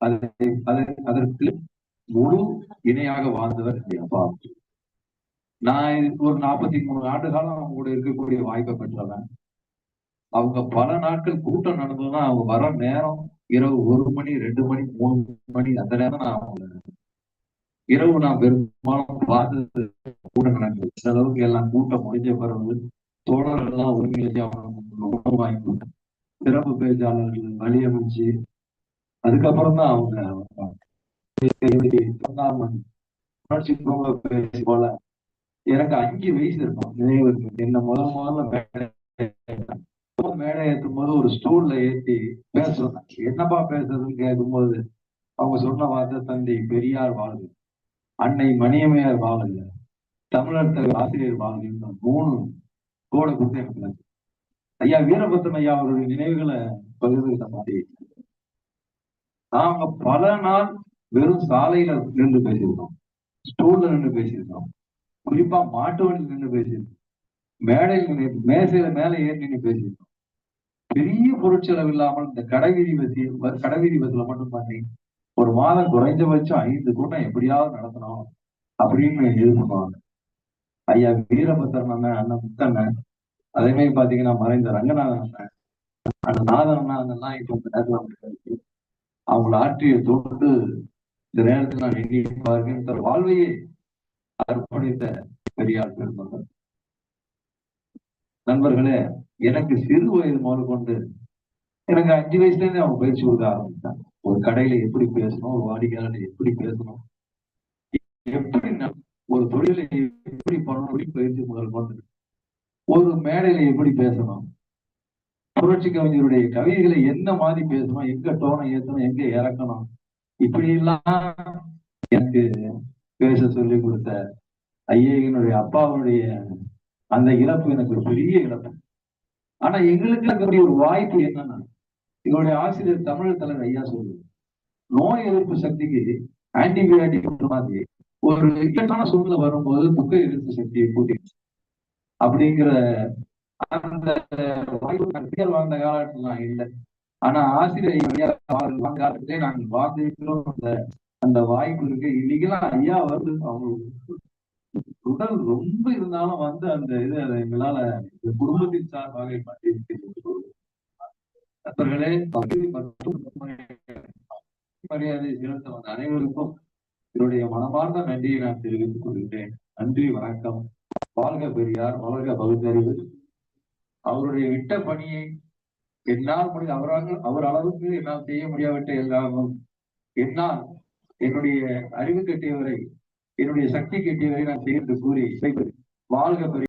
அதை அதற்கு முழு இணையாக வாழ்ந்தவர் அப்பா. நான் இதுக்கு ஒரு நாற்பத்தி மூணு ஆண்டு காலம் அவங்க கூட இருக்கக்கூடிய வாய்ப்பை பெற்றவன். அவங்க பல நாட்கள் கூட்டம் நடந்ததுன்னா அவங்க வர நேரம் இரவு ஒரு மணி ரெண்டு மணி மூணு மணி அந்த நேரம் நான் அவங்க இரவு நான் பெரும்பாலும் பார்த்தது கூட நடக்குது இந்த அளவுக்கு எல்லாம் கூட்டம் முடிஞ்ச பிறகு தோழர்கள் எல்லாம் ஒருங்கிணைச்சு அவங்க உணவு வாங்கி சிறப்பு பேச்சாளர்கள் வழியமைச்சு அதுக்கப்புறம் தான் அவங்க உணர்ச்சி பேசி போல. எனக்கு அஞ்சு வயசு இருக்கும். நினைவு இருக்கு என்ன முதல் முதல்ல மேடை மேடை ஏற்றும் போது ஒரு ஸ்டூல்ல ஏத்தி பேசுறேன் என்னப்பா பேசுறதுன்னு கேட்கும்போது அவங்க சொன்ன வார்த்தை தந்தை பெரியார் வாழ்வு அன்னை மணியமையார் வாழ்வு தமிழர் தலைவர் ஆசிரியர் வாழ்வு மூணு கோடை கொடுத்து எனக்கு ஐயா வீரபத்திரம் ஐயா அவருடைய நினைவுகளை பகிர்ந்துகிட்ட மாதிரி நாங்க பல நாள் வெறும் சாலையில நின்று பேசியிருக்கோம் ஸ்டூல்ல நின்று பேசியிருக்கோம் குறிப்பா மாட்டு வண்டியில் நின்று பேசியிருக்கோம் மேடையில் மேசையில மேல ஏறி நின்று பேசியிருக்கோம் பெரிய பொருட்செலவு இல்லாமல் இந்த கடைவீதி பசி கடைவீதி பஸ்ல மட்டும் பண்ணி ஒரு மாதம் குறைஞ்சபட்சம் ஐந்து கூட்டம் எப்படியாவது நடத்தணும் அப்படின்னு இது பண்ணுவாங்க ஐயா வீரபத்திரன் அண்ணன் அண்ணன் முத்தண்ணன் அதே மாதிரி பாத்தீங்கன்னா மறைந்த ரங்கநாதன் அண்ணன் அந்த நாதன் அண்ணா அதெல்லாம் இப்ப இந்த நேரத்துல அவங்கள ஆற்றிய தொண்டு இந்த நேரத்தில் நான் எண்ணி பார்க்கிறேன் தன் வாழ்வையே அர்ப்பணித்த பெரியார் பெருமகன். நண்பர்களே எனக்கு சிறு வயது முதல் கொண்டு எனக்கு அஞ்சு வயசுல இருந்தே அவங்க பயிற்சி கொடுக்க ஆரம்பித்தாங்க ஒரு கடையில எப்படி பேசணும் ஒரு வாடிக்கையாளர் எப்படி பேசணும் எப்படி ஒரு தொழிலை எப்படி பண்ணணும் பயிற்சி முதல் கொண்டு ஒரு மேடையில எப்படி பேசணும் புரட்சி கவிஞருடைய கவிதைகளை என்ன மாதிரி பேசணும் எங்க டோனை ஏத்தணும் எங்க இறக்கணும் இப்படி எல்லாம் எனக்கு பேச சொல்லி கொடுத்த ஐயனுடைய அப்பாவுடைய அந்த இழப்பு எனக்கு ஒரு பெரிய இழப்பு. ஆனா எங்களுக்கு இருக்கக்கூடிய ஒரு வாய்ப்பு என்னன்னா எங்களுடைய ஆசிரியர் தமிழ் தலைவர் ஐயா சொல்லுது நோய் எதிர்ப்பு சக்திக்கு ஆன்டிபயோட்டிக் மாதிரி ஒரு இக்கட்டான சூழ்நிலை வரும்போது புக்க எதிர்ப்பு சக்தியை கூட்டி அப்படிங்கிற அந்த வாய்ப்பு நான் வாழ்ந்த காலகட்டம் நான் இல்லை. ஆனா ஆசிரியர் ஐயா வாழ்ந்த காலத்திலே நாங்கள் வாழ்ந்திருக்கிறோம். அந்த அந்த வாய்ப்பு இருக்கு. இன்னைக்கெல்லாம் ஐயா வந்து அவங்க உடல் ரொம்ப இருந்தாலும் வந்து அந்த இது அதை எங்களால குடும்பத்தின் சார்பாக நண்பர்களே மரியாதை செலுத்த வந்த அனைவருக்கும் என்னுடைய மனமார்ந்த நன்றியை நான் தெரிவித்துக் கொள்கிறேன் நன்றி வணக்கம். வாழ்க பெரியார் வாழ்க பகுத்தறிவு. அவருடைய விட்ட பணியை என்னால் முடிந்த அவரால் அவர் அளவுக்கு என்னால் செய்ய முடியாவிட்ட எல்லாமும் என்னால் என்னுடைய அறிவு கட்டியவரை என்னுடைய சக்தி கட்டியவரை நான் செய்து கூறி வாழ்க